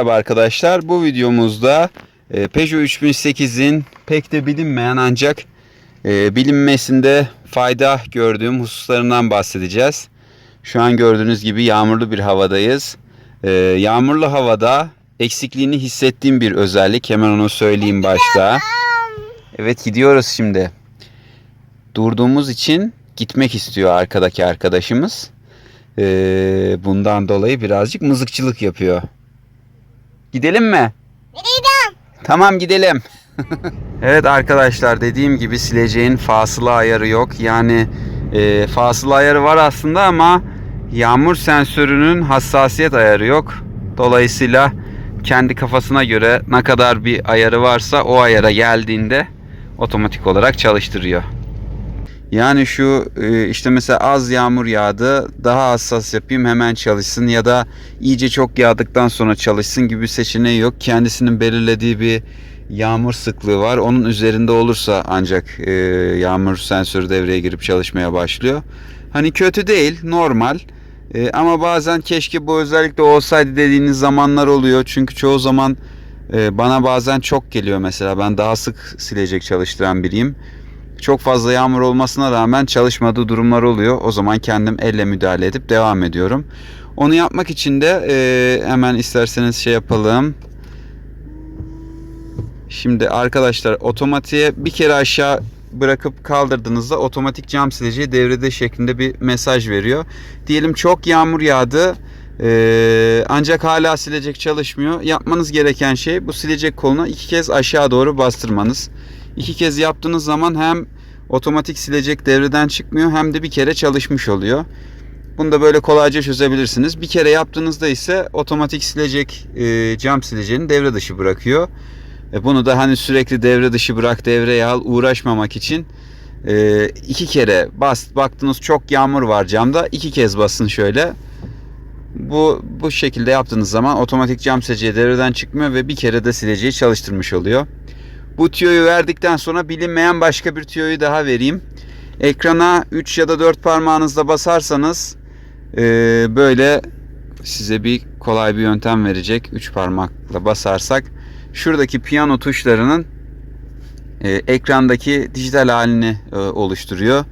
Merhaba arkadaşlar. Bu videomuzda e, Peugeot 3008'in pek de bilinmeyen ancak e, bilinmesinde fayda gördüğüm hususlarından bahsedeceğiz. Şu an gördüğünüz gibi yağmurlu bir havadayız. E, Yağmurlu havada eksikliğini hissettiğim bir özellik. Hemen onu söyleyeyim başta. Evet gidiyoruz şimdi. Durduğumuz için gitmek istiyor arkadaki arkadaşımız. Bundan dolayı birazcık mızıkçılık yapıyor. Gidelim mi? Gidelim. Tamam gidelim. evet arkadaşlar dediğim gibi sileceğin fasıla ayarı yok. Yani e, fasıla ayarı var aslında ama yağmur sensörünün hassasiyet ayarı yok. Dolayısıyla kendi kafasına göre ne kadar bir ayarı varsa o ayara geldiğinde otomatik olarak çalıştırıyor. Yani şu e, işte mesela az yağmur yağdı daha hassas yapayım hemen çalışsın ya da iyice çok yağdıktan sonra çalışsın gibi seçeneği yok. Kendisinin belirlediği bir yağmur sıklığı var. Onun üzerinde olursa ancak e, yağmur sensörü devreye girip çalışmaya başlıyor. Hani kötü değil normal E, ama bazen keşke bu özellikle olsaydı dediğiniz zamanlar oluyor. Çünkü çoğu zaman bana bazen çok geliyor mesela ben daha sık silecek çalıştıran biriyim çok fazla yağmur olmasına rağmen çalışmadığı durumlar oluyor. O zaman kendim elle müdahale edip devam ediyorum. Onu yapmak için de e, hemen isterseniz şey yapalım. Şimdi arkadaşlar otomatiğe bir kere aşağı bırakıp kaldırdığınızda otomatik cam sileceği devrede şeklinde bir mesaj veriyor. Diyelim çok yağmur yağdı. Ee, ancak hala silecek çalışmıyor. Yapmanız gereken şey bu silecek koluna iki kez aşağı doğru bastırmanız. İki kez yaptığınız zaman hem otomatik silecek devreden çıkmıyor hem de bir kere çalışmış oluyor. Bunu da böyle kolayca çözebilirsiniz. Bir kere yaptığınızda ise otomatik silecek e, cam sileceğini devre dışı bırakıyor. E, bunu da hani sürekli devre dışı bırak devreye al uğraşmamak için e, iki kere bas baktınız çok yağmur var camda iki kez basın şöyle. Bu bu şekilde yaptığınız zaman otomatik cam sileceği devreden çıkmıyor ve bir kere de sileceği çalıştırmış oluyor. Bu tüyoyu verdikten sonra bilinmeyen başka bir tüyoyu daha vereyim. Ekrana 3 ya da 4 parmağınızla basarsanız e, böyle size bir kolay bir yöntem verecek. 3 parmakla basarsak şuradaki piyano tuşlarının e, ekrandaki dijital halini e, oluşturuyor.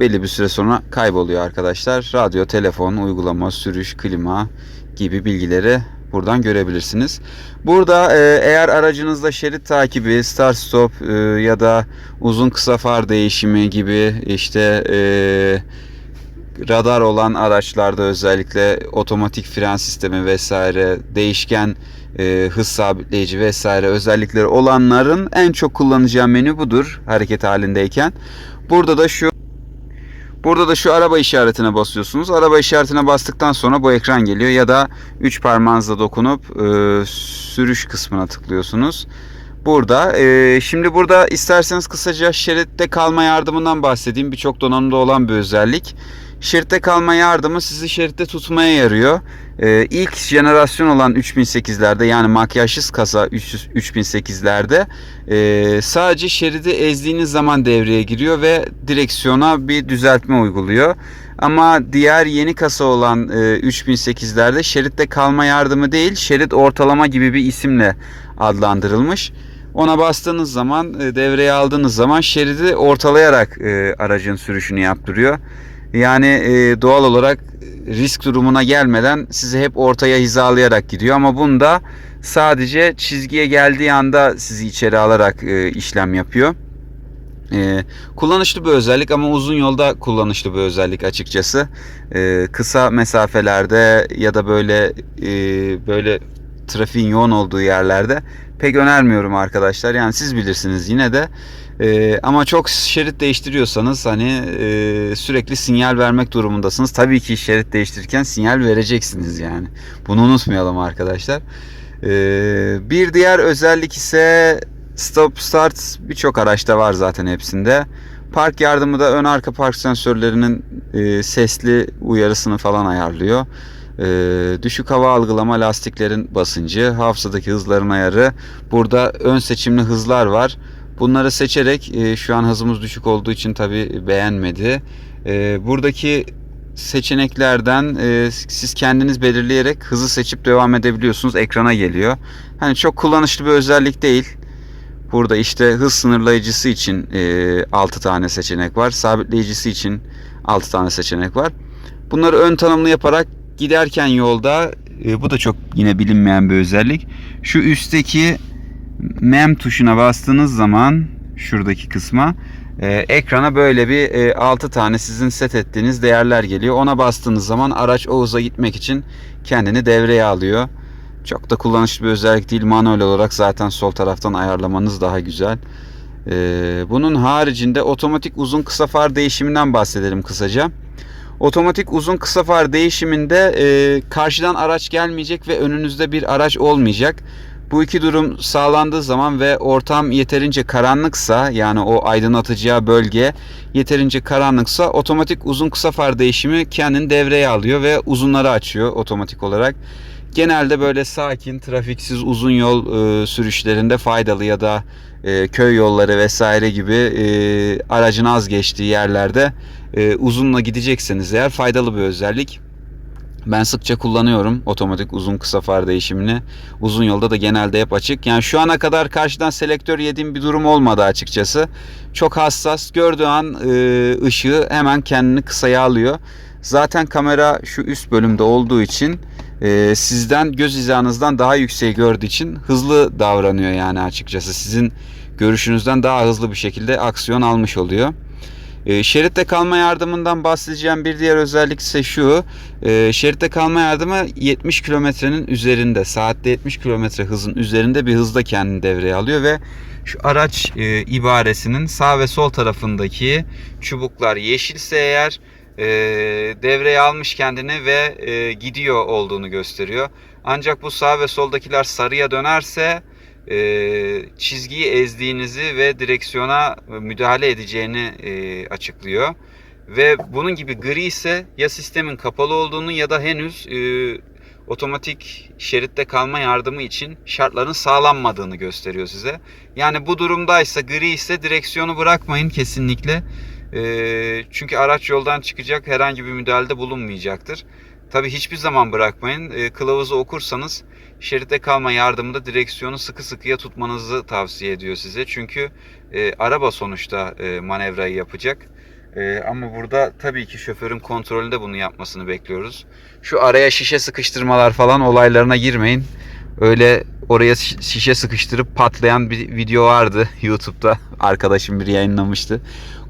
Belli bir süre sonra kayboluyor arkadaşlar. Radyo, telefon, uygulama, sürüş, klima gibi bilgileri buradan görebilirsiniz. Burada e, eğer aracınızda şerit takibi, start stop e, ya da uzun kısa far değişimi gibi işte e, radar olan araçlarda özellikle otomatik fren sistemi vesaire değişken e, hız sabitleyici vesaire özellikleri olanların en çok kullanacağı menü budur hareket halindeyken. Burada da şu Burada da şu araba işaretine basıyorsunuz. Araba işaretine bastıktan sonra bu ekran geliyor ya da 3 parmağınızla dokunup e, sürüş kısmına tıklıyorsunuz. Burada e, şimdi burada isterseniz kısaca şeritte kalma yardımından bahsedeyim. Birçok donanımda olan bir özellik. Şeritte kalma yardımı sizi şeritte tutmaya yarıyor. Ee, ilk jenerasyon olan 3008'lerde yani makyajsız kasa 300 3008'lerde e, sadece şeridi ezdiğiniz zaman devreye giriyor ve direksiyona bir düzeltme uyguluyor. Ama diğer yeni kasa olan e, 3008'lerde şeritte kalma yardımı değil şerit ortalama gibi bir isimle adlandırılmış. Ona bastığınız zaman e, devreye aldığınız zaman şeridi ortalayarak e, aracın sürüşünü yaptırıyor. Yani e, doğal olarak risk durumuna gelmeden sizi hep ortaya hizalayarak gidiyor ama bunda sadece çizgiye geldiği anda sizi içeri alarak e, işlem yapıyor. E, kullanışlı bir özellik ama uzun yolda kullanışlı bir özellik açıkçası. E, kısa mesafelerde ya da böyle e, böyle trafiğin yoğun olduğu yerlerde pek önermiyorum arkadaşlar. Yani siz bilirsiniz yine de. Ee, ama çok şerit değiştiriyorsanız hani e, sürekli sinyal vermek durumundasınız. Tabii ki şerit değiştirirken sinyal vereceksiniz yani. Bunu unutmayalım arkadaşlar. Ee, bir diğer özellik ise stop start birçok araçta var zaten hepsinde. Park yardımı da ön arka park sensörlerinin e, sesli uyarısını falan ayarlıyor. Ee, düşük hava algılama lastiklerin basıncı, hafızadaki hızların ayarı. Burada ön seçimli hızlar var. Bunları seçerek e, şu an hızımız düşük olduğu için tabi beğenmedi. E, buradaki seçeneklerden e, siz kendiniz belirleyerek hızı seçip devam edebiliyorsunuz. Ekrana geliyor. Hani çok kullanışlı bir özellik değil. Burada işte hız sınırlayıcısı için e, 6 tane seçenek var. Sabitleyicisi için 6 tane seçenek var. Bunları ön tanımlı yaparak giderken yolda bu da çok yine bilinmeyen bir özellik. Şu üstteki mem tuşuna bastığınız zaman şuradaki kısma e, ekrana böyle bir e, 6 tane sizin set ettiğiniz değerler geliyor. Ona bastığınız zaman araç o hıza gitmek için kendini devreye alıyor. Çok da kullanışlı bir özellik değil. Manuel olarak zaten sol taraftan ayarlamanız daha güzel. Ee, bunun haricinde otomatik uzun kısa far değişiminden bahsedelim kısaca. Otomatik uzun kısa far değişiminde e, karşıdan araç gelmeyecek ve önünüzde bir araç olmayacak. Bu iki durum sağlandığı zaman ve ortam yeterince karanlıksa yani o aydınlatacağı bölge yeterince karanlıksa otomatik uzun kısa far değişimi kendini devreye alıyor ve uzunları açıyor otomatik olarak. Genelde böyle sakin, trafiksiz uzun yol e, sürüşlerinde faydalı ya da e, köy yolları vesaire gibi e, aracın az geçtiği yerlerde e, uzunla gidecekseniz eğer faydalı bir özellik. Ben sıkça kullanıyorum otomatik uzun kısa far değişimini. Uzun yolda da genelde hep açık. Yani şu ana kadar karşıdan selektör yediğim bir durum olmadı açıkçası. Çok hassas. Gördüğü an e, ışığı hemen kendini kısaya alıyor. Zaten kamera şu üst bölümde olduğu için e, sizden göz hizanızdan daha yükseği gördüğü için hızlı davranıyor yani açıkçası. Sizin görüşünüzden daha hızlı bir şekilde aksiyon almış oluyor. E, şeritte kalma yardımından bahsedeceğim bir diğer özellik ise şu. E, şeritte kalma yardımı 70 kilometrenin üzerinde, saatte 70 kilometre hızın üzerinde bir hızda kendini devreye alıyor ve şu araç e, ibaresinin sağ ve sol tarafındaki çubuklar yeşilse eğer e, devreye almış kendini ve e, gidiyor olduğunu gösteriyor. Ancak bu sağ ve soldakiler sarıya dönerse çizgiyi ezdiğinizi ve direksiyona müdahale edeceğini e, açıklıyor. Ve bunun gibi gri ise ya sistemin kapalı olduğunu ya da henüz e, otomatik şeritte kalma yardımı için şartların sağlanmadığını gösteriyor size. Yani bu durumdaysa gri ise direksiyonu bırakmayın kesinlikle. E, çünkü araç yoldan çıkacak herhangi bir müdahalede bulunmayacaktır. Tabi hiçbir zaman bırakmayın. E, kılavuzu okursanız şeritte kalma yardımında direksiyonu sıkı sıkıya tutmanızı tavsiye ediyor size. Çünkü e, araba sonuçta e, manevrayı yapacak. E, ama burada tabii ki şoförün kontrolünde bunu yapmasını bekliyoruz. Şu araya şişe sıkıştırmalar falan olaylarına girmeyin. Öyle oraya şi- şişe sıkıştırıp patlayan bir video vardı YouTube'da. Arkadaşım bir yayınlamıştı.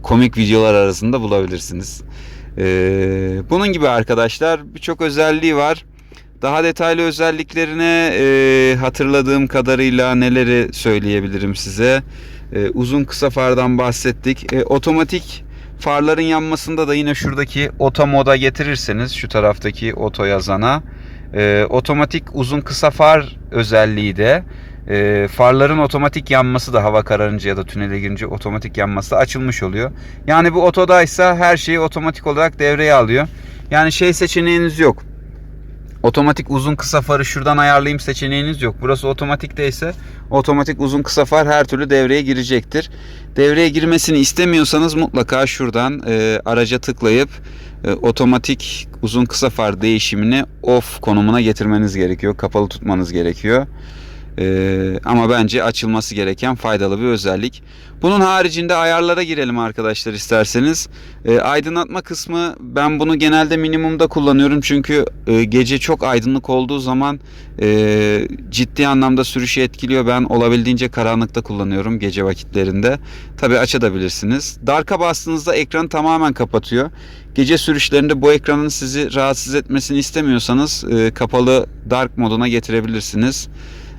Komik videolar arasında bulabilirsiniz. Ee, bunun gibi arkadaşlar birçok özelliği var. Daha detaylı özelliklerine e, hatırladığım kadarıyla neleri söyleyebilirim size. E, uzun kısa fardan bahsettik. E, otomatik farların yanmasında da yine şuradaki oto moda getirirseniz şu taraftaki oto yazana e, otomatik uzun kısa far özelliği de e, farların otomatik yanması da hava kararınca ya da tünele girince otomatik yanması da açılmış oluyor. Yani bu otodaysa her şeyi otomatik olarak devreye alıyor. Yani şey seçeneğiniz yok. Otomatik uzun kısa farı şuradan ayarlayayım seçeneğiniz yok. Burası otomatikteyse otomatik uzun kısa far her türlü devreye girecektir. Devreye girmesini istemiyorsanız mutlaka şuradan e, araca tıklayıp e, otomatik uzun kısa far değişimini off konumuna getirmeniz gerekiyor. Kapalı tutmanız gerekiyor. Ee, ama bence açılması gereken faydalı bir özellik. Bunun haricinde ayarlara girelim arkadaşlar isterseniz. Ee, aydınlatma kısmı ben bunu genelde minimumda kullanıyorum çünkü e, gece çok aydınlık olduğu zaman e, ciddi anlamda sürüşü etkiliyor. Ben olabildiğince karanlıkta kullanıyorum gece vakitlerinde. Tabi açabilirsiniz. Dark'a bastığınızda ekranı tamamen kapatıyor. Gece sürüşlerinde bu ekranın sizi rahatsız etmesini istemiyorsanız e, kapalı dark moduna getirebilirsiniz.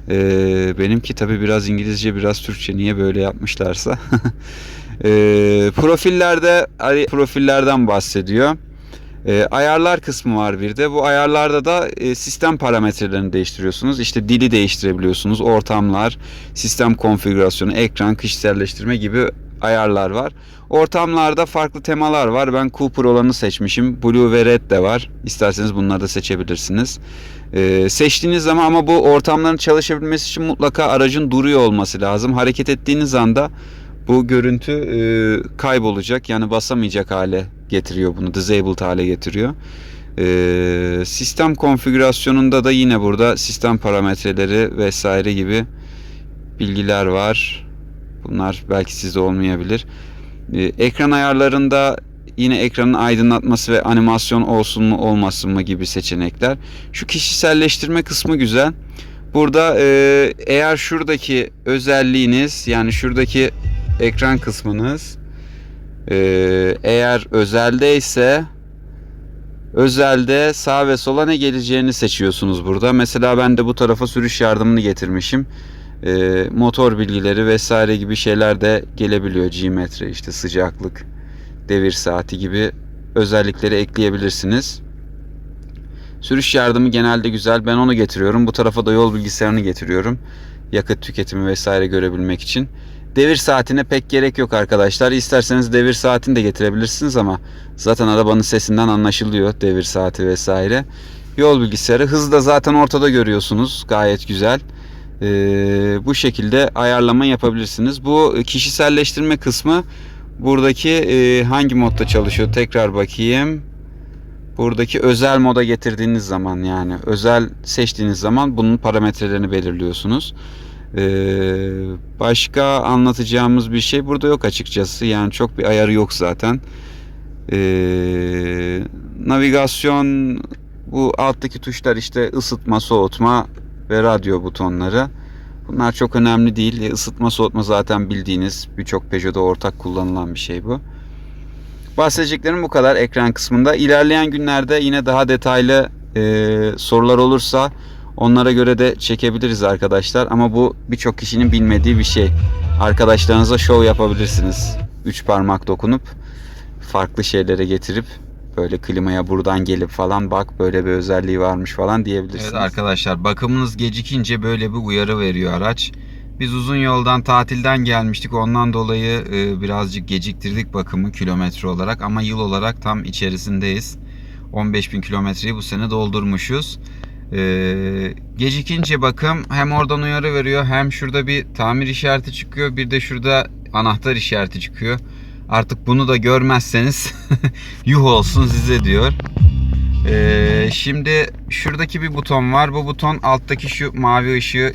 Ee, benimki tabi biraz İngilizce biraz Türkçe niye böyle yapmışlarsa. ee, profillerde profillerden bahsediyor. Ee, ayarlar kısmı var bir de. Bu ayarlarda da e, sistem parametrelerini değiştiriyorsunuz. İşte dili değiştirebiliyorsunuz. Ortamlar, sistem konfigürasyonu, ekran, kişiselleştirme gibi ayarlar var. Ortamlarda farklı temalar var. Ben Cooper olanı seçmişim. Blue ve Red de var. İsterseniz bunları da seçebilirsiniz. Ee, seçtiğiniz zaman ama bu ortamların çalışabilmesi için mutlaka aracın duruyor olması lazım. Hareket ettiğiniz anda bu görüntü e, kaybolacak. Yani basamayacak hale getiriyor bunu. Disabled hale getiriyor. Ee, sistem konfigürasyonunda da yine burada sistem parametreleri vesaire gibi bilgiler var. Bunlar belki sizde olmayabilir. Ee, ekran ayarlarında yine ekranın aydınlatması ve animasyon olsun mu olmasın mı gibi seçenekler. Şu kişiselleştirme kısmı güzel. Burada e, eğer şuradaki özelliğiniz yani şuradaki ekran kısmınız e, eğer özelde ise özelde sağ ve sola ne geleceğini seçiyorsunuz burada. Mesela ben de bu tarafa sürüş yardımını getirmişim. E, motor bilgileri vesaire gibi şeyler de gelebiliyor. G-metre işte sıcaklık, devir saati gibi özellikleri ekleyebilirsiniz. Sürüş yardımı genelde güzel. Ben onu getiriyorum. Bu tarafa da yol bilgisayarını getiriyorum. Yakıt tüketimi vesaire görebilmek için. Devir saatine pek gerek yok arkadaşlar. İsterseniz devir saatini de getirebilirsiniz ama zaten arabanın sesinden anlaşılıyor devir saati vesaire. Yol bilgisayarı hızı da zaten ortada görüyorsunuz. Gayet güzel. Ee, bu şekilde ayarlama yapabilirsiniz. Bu kişiselleştirme kısmı buradaki e, hangi modda çalışıyor tekrar bakayım. Buradaki özel moda getirdiğiniz zaman yani özel seçtiğiniz zaman bunun parametrelerini belirliyorsunuz. Ee, başka anlatacağımız bir şey burada yok açıkçası. Yani çok bir ayarı yok zaten. Ee, navigasyon bu alttaki tuşlar işte ısıtma, soğutma ve radyo butonları. Bunlar çok önemli değil. E, Isıtma, soğutma zaten bildiğiniz birçok Peugeot'da ortak kullanılan bir şey bu. Bahsedeceklerim bu kadar ekran kısmında. İlerleyen günlerde yine daha detaylı e, sorular olursa onlara göre de çekebiliriz arkadaşlar. Ama bu birçok kişinin bilmediği bir şey. Arkadaşlarınıza şov yapabilirsiniz. Üç parmak dokunup farklı şeylere getirip böyle klimaya buradan gelip falan bak böyle bir özelliği varmış falan diyebilirsiniz. Evet arkadaşlar bakımınız gecikince böyle bir uyarı veriyor araç. Biz uzun yoldan tatilden gelmiştik. Ondan dolayı e, birazcık geciktirdik bakımı kilometre olarak ama yıl olarak tam içerisindeyiz. 15 bin kilometreyi bu sene doldurmuşuz. E, gecikince bakım hem oradan uyarı veriyor hem şurada bir tamir işareti çıkıyor. Bir de şurada anahtar işareti çıkıyor. Artık bunu da görmezseniz yuh olsun size diyor. E, şimdi şuradaki bir buton var. Bu buton alttaki şu mavi ışığı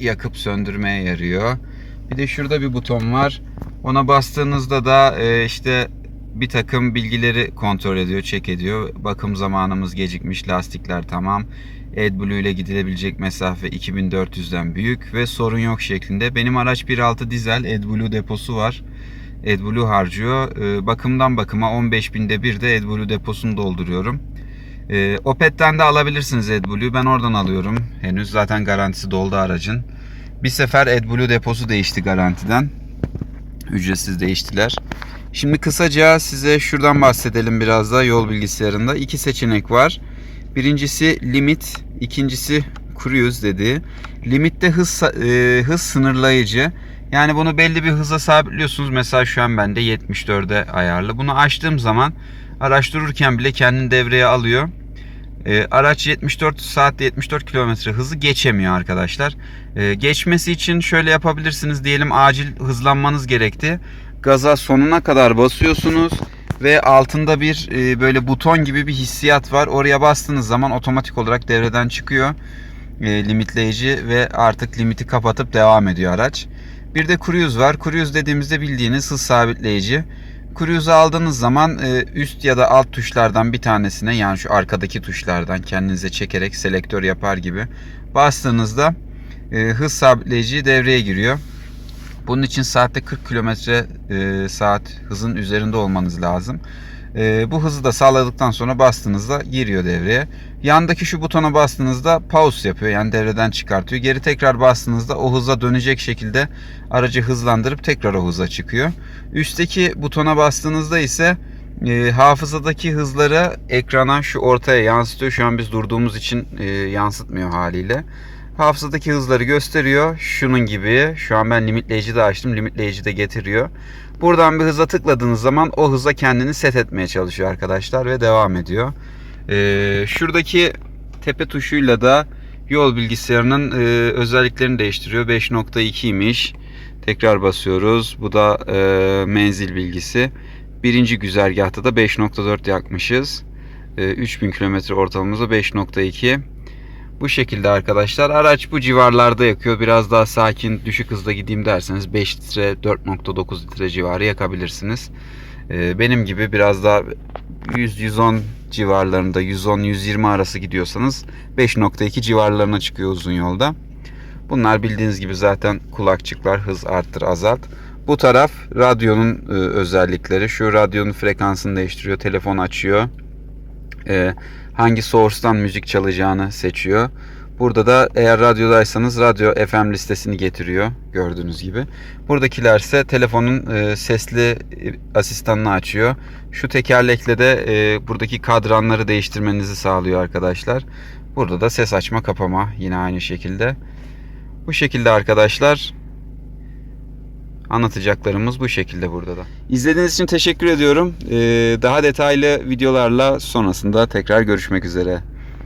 yakıp söndürmeye yarıyor. Bir de şurada bir buton var. Ona bastığınızda da e, işte bir takım bilgileri kontrol ediyor, çek ediyor. Bakım zamanımız gecikmiş, lastikler tamam. AdBlue ile gidilebilecek mesafe 2400'den büyük ve sorun yok şeklinde. Benim araç 1.6 dizel AdBlue deposu var. AdBlue harcıyor. E, bakımdan bakıma 15.000'de bir de AdBlue deposunu dolduruyorum. E, Opet'ten de alabilirsiniz AdBlue'yu. Ben oradan alıyorum. Henüz zaten garantisi doldu aracın. Bir sefer AdBlue deposu değişti garantiden. Ücretsiz değiştiler. Şimdi kısaca size şuradan bahsedelim biraz da yol bilgisayarında. iki seçenek var. Birincisi limit, ikincisi cruise dedi. Limitte hız e, hız sınırlayıcı. Yani bunu belli bir hıza sabitliyorsunuz. Mesela şu an bende 74'e ayarlı. Bunu açtığım zaman araç dururken bile kendini devreye alıyor. E, araç 74 saatte 74 kilometre hızı geçemiyor arkadaşlar. E, geçmesi için şöyle yapabilirsiniz. Diyelim acil hızlanmanız gerekti. Gaza sonuna kadar basıyorsunuz ve altında bir e, böyle buton gibi bir hissiyat var. Oraya bastığınız zaman otomatik olarak devreden çıkıyor e, limitleyici ve artık limiti kapatıp devam ediyor araç. Bir de cruise var. Cruise dediğimizde bildiğiniz hız sabitleyici. Cruise'u aldığınız zaman e, üst ya da alt tuşlardan bir tanesine yani şu arkadaki tuşlardan kendinize çekerek selektör yapar gibi bastığınızda e, hız sabitleyici devreye giriyor. Bunun için saatte 40 km saat hızın üzerinde olmanız lazım. E, bu hızı da sağladıktan sonra bastığınızda giriyor devreye. Yandaki şu butona bastığınızda pause yapıyor yani devreden çıkartıyor. Geri tekrar bastığınızda o hıza dönecek şekilde aracı hızlandırıp tekrar o hıza çıkıyor. Üstteki butona bastığınızda ise e, hafızadaki hızları ekrana şu ortaya yansıtıyor. Şu an biz durduğumuz için e, yansıtmıyor haliyle. Hafızadaki hızları gösteriyor. Şunun gibi. Şu an ben limitleyici de açtım. Limitleyici de getiriyor. Buradan bir hıza tıkladığınız zaman o hıza kendini set etmeye çalışıyor arkadaşlar ve devam ediyor. Ee, şuradaki tepe tuşuyla da yol bilgisayarının e, özelliklerini değiştiriyor. 5.2'ymiş. Tekrar basıyoruz. Bu da e, menzil bilgisi. Birinci güzergahta da 5.4 yakmışız. Ee, 3000 kilometre ortalamamızda 5.2. Bu şekilde arkadaşlar. Araç bu civarlarda yakıyor. Biraz daha sakin, düşük hızda gideyim derseniz 5 litre, 4.9 litre civarı yakabilirsiniz. Ee, benim gibi biraz daha 100-110 civarlarında, 110-120 arası gidiyorsanız 5.2 civarlarına çıkıyor uzun yolda. Bunlar bildiğiniz gibi zaten kulakçıklar hız arttır azalt. Bu taraf radyonun e, özellikleri. Şu radyonun frekansını değiştiriyor, telefon açıyor. E, hangi source'tan müzik çalacağını seçiyor. Burada da eğer radyodaysanız radyo FM listesini getiriyor gördüğünüz gibi. Buradakiler ise telefonun e, sesli e, asistanını açıyor. Şu tekerlekle de e, buradaki kadranları değiştirmenizi sağlıyor arkadaşlar. Burada da ses açma kapama yine aynı şekilde. Bu şekilde arkadaşlar anlatacaklarımız bu şekilde burada da. İzlediğiniz için teşekkür ediyorum. Ee, daha detaylı videolarla sonrasında tekrar görüşmek üzere.